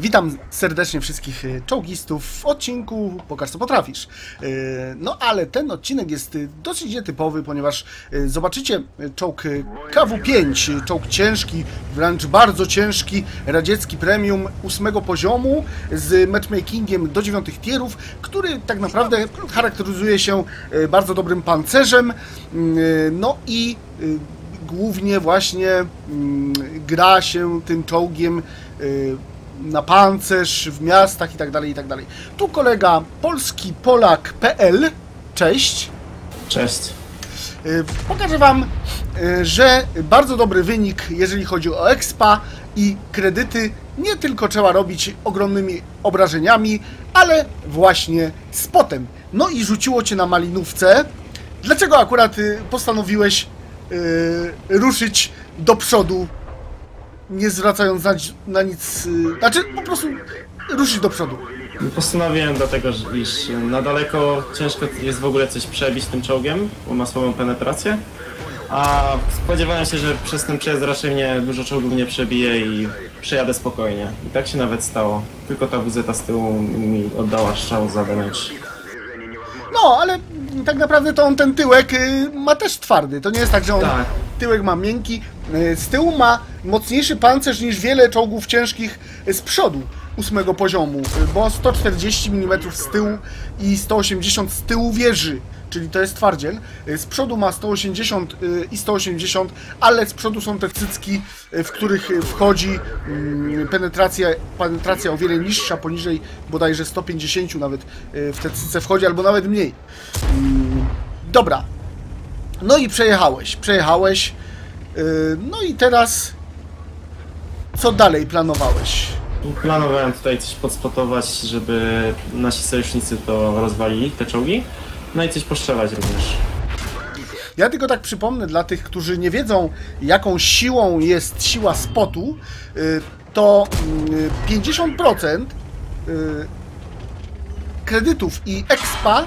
Witam serdecznie wszystkich y, czołgistów w odcinku Pokaż co potrafisz. Y, No ale ten odcinek jest y, dosyć nietypowy, ponieważ zobaczycie czołg y, KW-5, y, czołg ciężki, wręcz bardzo ciężki, radziecki premium ósmego poziomu z matchmakingiem do dziewiątych tierów, który tak naprawdę charakteryzuje się bardzo dobrym pancerzem, no i głównie właśnie mm, gra się tym czołgiem na pancerz, w miastach i tak dalej, i tak dalej. Tu kolega polski polak.pl, cześć. Cześć. Y, Pokażę Wam, y, że bardzo dobry wynik, jeżeli chodzi o expa i kredyty, nie tylko trzeba robić ogromnymi obrażeniami, ale właśnie spotem. No i rzuciło Cię na malinówce. Dlaczego akurat y, postanowiłeś ruszyć do przodu, nie zwracając na, na nic, y, znaczy po prostu ruszyć do przodu? Postanowiłem dlatego, że iż na daleko ciężko jest w ogóle coś przebić tym czołgiem, bo ma słabą penetrację. A spodziewałem się, że przez ten przejazd raczej mnie dużo czołgów nie przebije i przejadę spokojnie. I tak się nawet stało. Tylko ta WZ z tyłu mi oddała strzał za damage. No, ale tak naprawdę to on ten tyłek y, ma też twardy. To nie jest tak, że on Tak. Tyłek ma miękki. Y, Z tyłu ma mocniejszy pancerz niż wiele czołgów ciężkich y, z przodu ósmego poziomu, y, bo 140 mm z tyłu i 180 z tyłu wieży. Czyli to jest twardziel. Z przodu ma 180 y, i 180, ale z przodu są te cycki, w których wchodzi mm, penetracja, penetracja o wiele niższa, poniżej bodajże 150 nawet w te cyce wchodzi, albo nawet mniej. Mm, Dobra. No i przejechałeś, przejechałeś. y, No i teraz co dalej planowałeś? Planowałem tutaj coś podspotować, żeby nasi sojusznicy to rozwalili, te czołgi. No i coś postrzelać również. Ja tylko tak przypomnę dla tych, którzy nie wiedzą, jaką siłą jest siła spotu, y, to mm, 50% y, kredytów i expa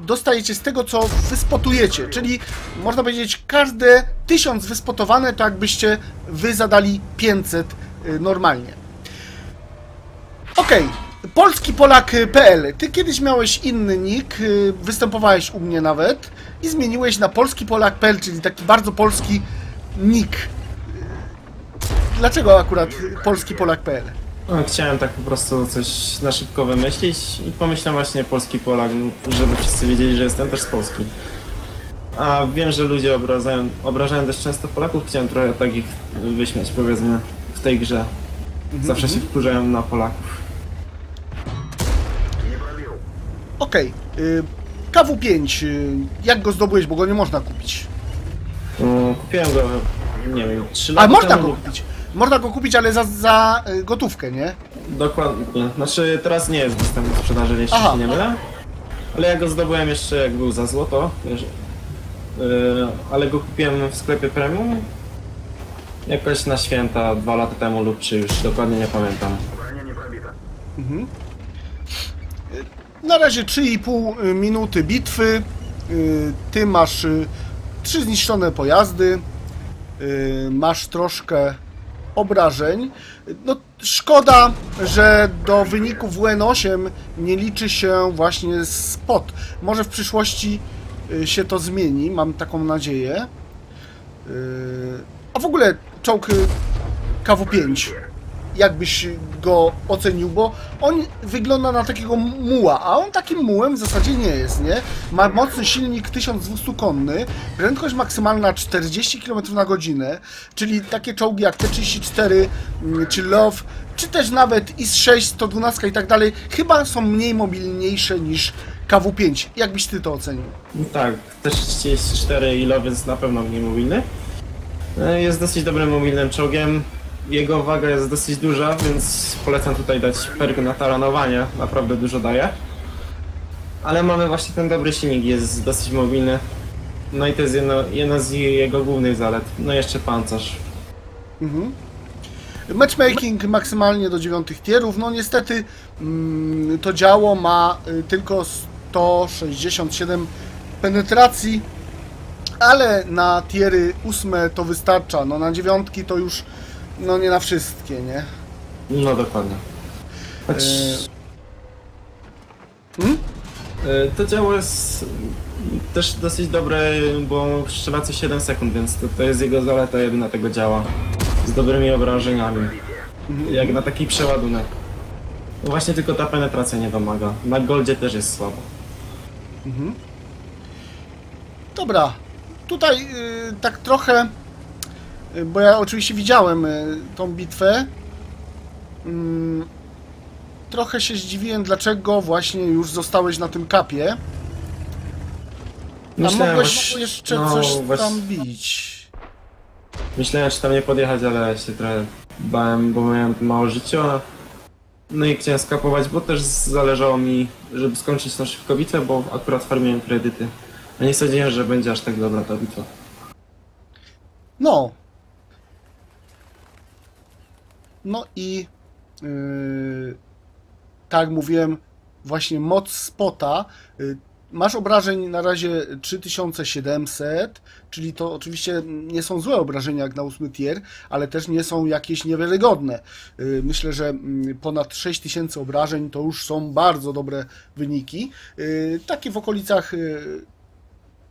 dostajecie z tego, co wyspotujecie. Czyli można powiedzieć, każde 1000 wyspotowane, to jakbyście wy zadali 500 y, normalnie. Okej, polski polak.pl. Ty kiedyś miałeś inny nick, y, występowałeś u mnie nawet i zmieniłeś na polski polak.pl, czyli taki bardzo polski nick. Dlaczego akurat polski polak.pl? No, chciałem tak po prostu coś na szybko wymyślić i pomyślałem właśnie polski Polak, żeby wszyscy wiedzieli, że jestem też z Polski. A wiem, że ludzie obrażają, obrażają też często Polaków, chciałem trochę takich wyśmiać powiedzmy w tej grze. Zawsze się wkurzają na Polaków. Okej, y, KW5, y, jak go zdobyłeś, bo go nie można kupić. No, Kupiłem go, nie wiem, 3 lata Ale można temu. go kupić. Można go kupić, ale za, za y, gotówkę, nie? Dokładnie. Znaczy teraz nie jest dostępny do sprzedaży, jeśli Aha. się nie mylę. Ale ja go zdobyłem jeszcze jak był za złoto. wiesz, Yy, ale go kupiłem w sklepie premium. Jakoś na święta dwa lata temu lub trzy już dokładnie nie pamiętam. Na razie 3,5 minuty bitwy. Ty masz trzy zniszczone pojazdy. Masz troszkę obrażeń. No, szkoda, że do wyniku WN8 nie liczy się właśnie spot. Może w przyszłości y, się to zmieni, mam taką nadzieję. Y, A w ogóle czołg y, KW5 jakbyś go ocenił, bo on wygląda na takiego muła, a on takim mułem w zasadzie nie jest, nie? Ma mocny silnik 1200 konny, prędkość maksymalna 40 km na godzinę, czyli takie czołgi jak T-34 mm, czy Love, czy też nawet IS-6, 112 i tak dalej, chyba są mniej mobilniejsze niż KW-5. Jak byś ty to ocenił? No tak, też 34 ilo, więc na pewno mniej mobilny. Yy, Jest dosyć dobrym mobilnym czołgiem. Jego waga jest dosyć duża, więc polecam tutaj dać perk na taranowanie. Naprawdę dużo daje. Ale mamy właśnie ten dobry silnik, jest dosyć mobilny. No i to jest jedno, jedna z jego głównych zalet. No jeszcze pancerz. Matchmaking maksymalnie do dziewiątych tierów. No niestety mm, to działo ma y, tylko 167 penetracji, ale na tiery ósme to wystarcza. No na dziewiątki to już no nie na wszystkie, nie? No dokładnie. Choć E, hmm? e, to działo jest też dosyć dobre, bo strzela co 7 sekund, więc to, to jest jego zaleta jedyna tego działa. Z dobrymi obrażeniami. Jak na taki przeładunek. No właśnie tylko ta penetracja nie domaga. Na goldzie też jest słabo. Dobra, tutaj y, tak trochę, bo ja oczywiście widziałem y, tą bitwę. Mm, trochę się zdziwiłem, dlaczego właśnie już zostałeś na tym kapie. A Myślałem, mogłeś jeszcze no, coś właśnie- tam bić. Myślałem, czy tam nie podjechać, ale się trochę bałem, bo miałem mało życia. No i chciałem skapować, bo też zależało mi, żeby skończyć tą szybko bitwę, bo akurat farmiłem kredyty. A nie sądziłem, że będzie aż tak dobra ta bitwa. No. No i yy, tak jak mówiłem, właśnie moc spota. Yy, masz obrażeń na razie 3700, czyli to oczywiście nie są złe obrażenia jak na 8 tier, ale też nie są jakieś niewiarygodne. Yy, myślę, że mm, ponad 6000 obrażeń to już są bardzo dobre wyniki. Yy, takie w okolicach yy,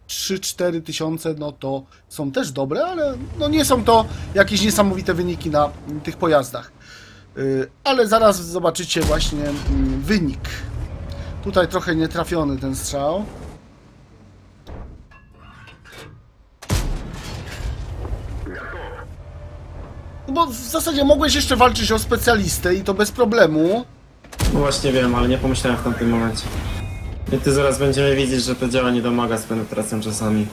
3-4 tysiące, no to są też dobre, ale no nie są to jakieś niesamowite wyniki na tych pojazdach. Yy, Ale zaraz zobaczycie właśnie mm, wynik. Tutaj trochę nietrafiony ten strzał. No bo w zasadzie mogłeś jeszcze walczyć o specjalistę i to bez problemu. No właśnie wiem, ale nie pomyślałem w tamtym momencie. I ty zaraz będziemy widzieć, że to działa nie domaga z penetracją czasami.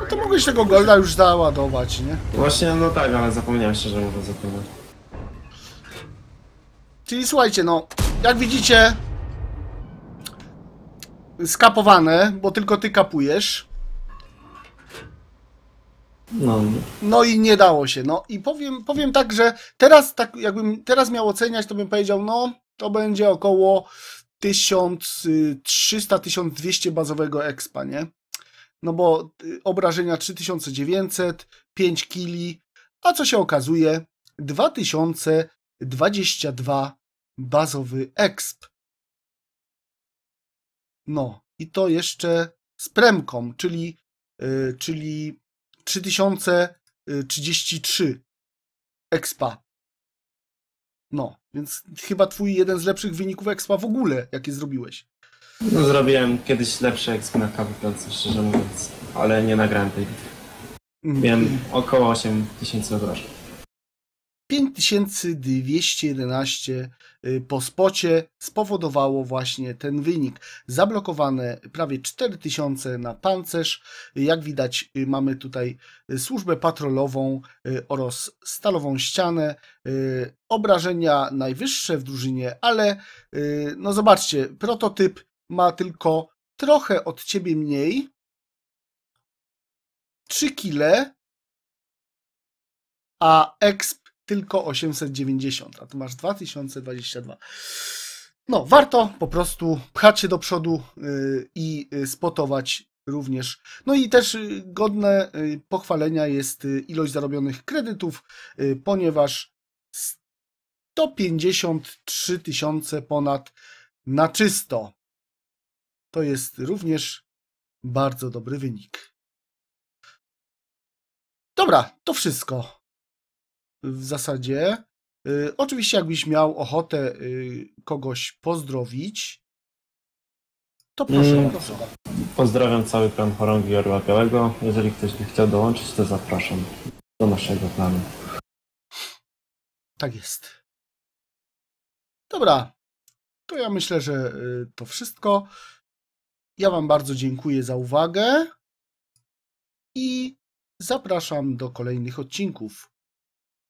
No to mogłeś tego golda już załadować, nie? Właśnie, no tak, ale zapomniałem szczerze mówiąc o tym. Czyli słuchajcie, no, jak widzicie, skapowane, bo tylko ty kapujesz. No, No i nie dało się. No i powiem, powiem tak, że teraz, tak jakbym teraz miał oceniać, to bym powiedział, no to będzie około 1300-1200 bazowego expa, nie? No bo y, obrażenia 3900, 5 kili, a co się okazuje? 2022 bazowy exp. No i to jeszcze z premką, czyli, y, czyli 3033 expa. No, więc chyba twój jeden z lepszych wyników expa w ogóle, jakie zrobiłeś. no zrobiłem kiedyś lepsze exp na KWP, szczerze mówiąc, ale nie nagrałem tej bitwy. Miałem około 8000 obrażeń. 5211 y, po spocie spowodowało właśnie ten wynik. Zablokowane prawie 4000 na pancerz. Jak widać, y, mamy tutaj y, służbę patrolową oraz stalową ścianę. Obrażenia najwyższe w drużynie, ale no zobaczcie, prototyp ma tylko trochę od ciebie mniej. 3 kile, a exp tylko 890, a tu masz 2022. No, warto po prostu pchać się do przodu yy, i yy, spotować również. No i też yy, godne pochwalenia jest ilość zarobionych kredytów, ponieważ 153 tysiące ponad na czysto. To jest również bardzo dobry wynik. Dobra, to wszystko w zasadzie. Y, oczywiście, jakbyś miał ochotę y, kogoś pozdrowić, to proszę Mm. bardzo. Pozdrawiam cały plan Chorągi Orła Białego. Jeżeli ktoś by chciał dołączyć, to zapraszam do naszego planu. Tak jest. Dobra, to ja myślę, że y, to wszystko. Ja Wam bardzo dziękuję za uwagę i zapraszam do kolejnych odcinków.